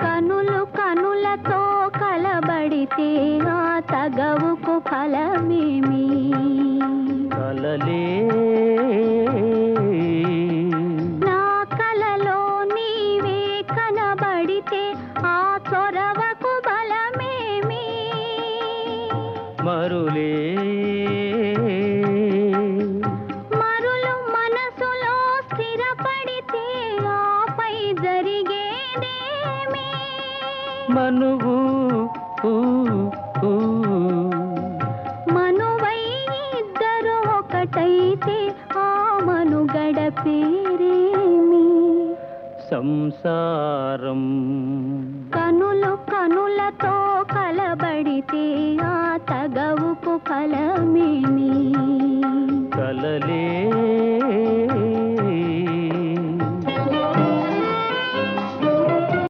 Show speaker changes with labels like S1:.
S1: కనులు కనులతో కలబడితే ఆ తగవుకు ఫలమేమి?
S2: కలలే.
S1: నా కలలో నీవే కనబడితే ఆ చొరవకు బలమేమి?
S2: మరులే.
S1: మరులు మనసులో స్థిరపడితే
S2: మనువు
S1: మనువై ఇద్దరు ఒకటైతే ఆ మనుగడ పేరేమి?
S2: సంసారం. కనులు కనులతో కలబడితే ఆ తగవుకు కలమేమి